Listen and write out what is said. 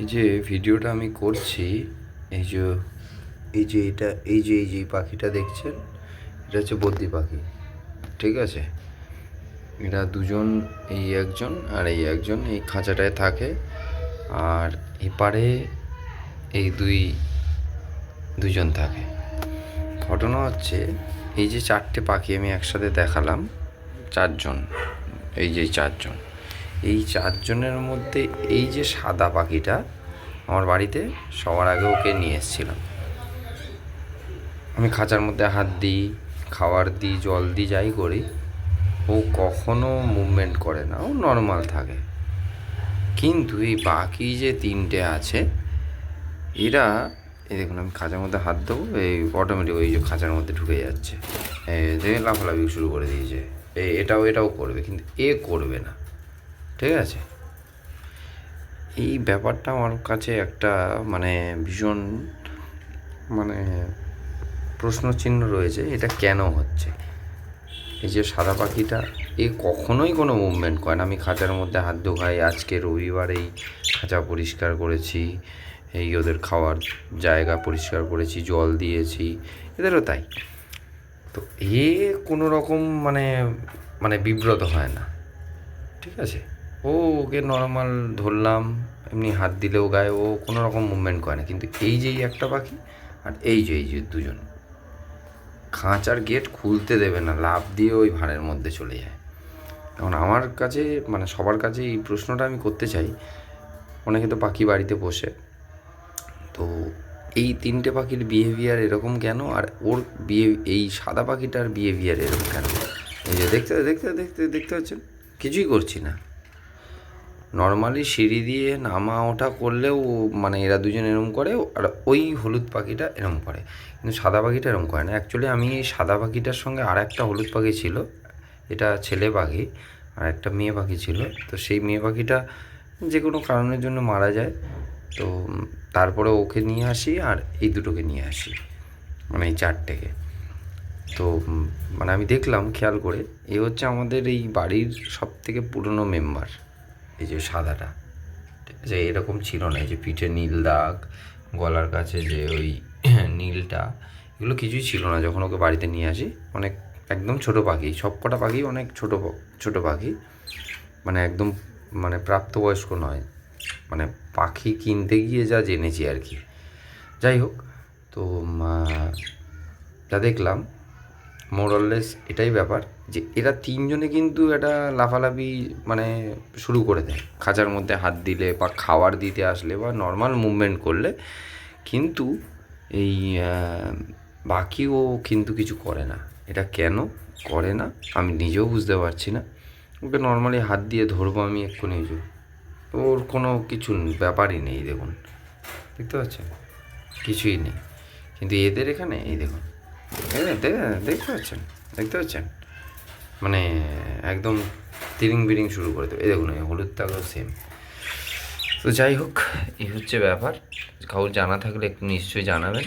এই যে ভিডিওটা আমি করছি, এই যে এই যে এটা, এই যে এই যে পাখিটা দেখছেন, এটা হচ্ছে বদ্রি পাখি, ঠিক আছে? এরা দুজন, এই একজন আর এই একজন এই খাঁচাটায় থাকে আর এপারে এই দুই, দুজন থাকে। ঘটনা হচ্ছে, এই যে চারটে পাখি আমি একসাথে দেখালাম, চারজন, এই যে চারজন। এই চারজনের মধ্যে এই যে সাদা পাখিটা, আমার বাড়িতে সবার আগে ওকে নিয়ে এসেছিলাম। আমি খাঁচার মধ্যে হাত দিই, খাবার দিই, জল দিই, যাই করি। ও কখনো মুভমেন্ট করে না, ও নর্মাল থাকে। কিন্তু এই বাকি যে তিনটে আছে, এরা, এই দেখুন, আমি খাঁচার মধ্যে হাত দেবো, এই অটোমেটিক ওই যে খাঁচার মধ্যে ঢুকে যাচ্ছে। এই লাফালাফি শুরু করে দিয়েছে। এটাও এটাও করবে, কিন্তু এ করবে না। ঠিক আছে? এই ব্যাপারটা আমার কাছে একটা মানে ভীষণ মানে প্রশ্ন চিহ্ন রয়েছে, এটা কেন হচ্ছে? এই যে সাদা পাখিটা, এ কখনোই কোনো মুভমেন্ট করে না। আমি খাঁচার মধ্যে হাত ধোয়াই আজকে রবিবার এই খাঁচা পরিষ্কার করেছি, এই ওদের খাওয়ার জায়গা পরিষ্কার করেছি, জল দিয়েছি, এদেরও তাই। তো এ কোনো রকম মানে মানে বিব্রত হয় না। ঠিক আছে? ও ওকে নর্মাল ধরলাম, এমনি হাত দিলেও গায়ে, ও কোনো রকম মুভমেন্ট করে না। কিন্তু এই যে একটা পাখি আর এই যে এই যে দুজন খাঁচার গেট খুলতে দেবে না লাভ দিয়ে ওই ভাঁড়ের মধ্যে চলে যায়। এখন আমার কাছে মানে সবার কাছে এই প্রশ্নটা আমি করতে চাই, অনেকে তো পাখি বাড়িতে বসে। তো এই তিনটে পাখির বিহেভিয়ার এরকম কেন? আর ওর বিয়ে এই সাদা পাখিটার বিহেভিয়ার এরকম কেন? এই যে দেখতে দেখতে দেখতে দেখতে পাচ্ছেন কিছুই করছি না। নর্মালি সিঁড়ি দিয়ে নামা ওঠা করলেও মানে এরা দুজন এরম করে আর ওই হলুদ পাখিটা এরম করে। কিন্তু সাদা পাখিটা এরম করে না। অ্যাকচুয়ালি আমি এই সাদা পাখিটার সঙ্গে আর একটা হলুদ পাখি ছিল। এটা ছেলে পাখি আর একটা মেয়ে পাখি ছিল। তো সেই মেয়ে পাখিটা যে কোনো কারণের জন্য মারা যায়। তো তারপরে ওকে নিয়ে আসি আর এই দুটোকে নিয়ে আসি। মানে এই চারটেকে। তো মানে আমি দেখলাম, খেয়াল করে। এ হচ্ছে আমাদের এই বাড়ির সব থেকে পুরনো মেম্বার এই যে সাদাটা, ঠিক আছে? এরকম ছিল না, এই যে পিঠে নীল দাগ, গলার কাছে যে ওই নীলটা, এগুলো কিছুই ছিল না। যখন ওকে বাড়িতে নিয়ে আসি, অনেক, একদম ছোট পাখি সব কটা পাখি অনেক ছোট ছোট পাখি। মানে একদম মানে প্রাপ্তবয়স্ক নয়। মানে পাখি কিনতে গিয়ে যা জেনেছি আর কি। যাই হোক, তো যা দেখলাম মোরললেস এটাই ব্যাপার যে এরা তিনজনে কিন্তু এটা লাফালাফি মানে শুরু করে দেয়। খাঁচার মধ্যে হাত দিলে বা খাবার দিতে আসলে বা নর্মাল মুভমেন্ট করলে কিন্তু এই বাকি ও কিন্তু কিছু করে না। এটা কেন করে না? আমি নিজেও বুঝতে পারছি না। ওকে নর্মালি হাত দিয়ে ধরবো আমি এক্ষুনি যে। ওর কোনো কিছু ব্যাপারই নেই দেখুন। দেখতে পাচ্ছেন? কিছুই নেই। কিন্তু এদের এখানে, এই দেখুন। দেখতে পাচ্ছেন দেখতে পাচ্ছেন। মানে একদম তিরিং বিরিং শুরু করে দেবে। এই দেখুন, এই হলুদ তাগও সেম তো যাই হোক, এই হচ্ছে ব্যাপার। কাউর জানা থাকলে একটু নিশ্চয়ই জানাবেন।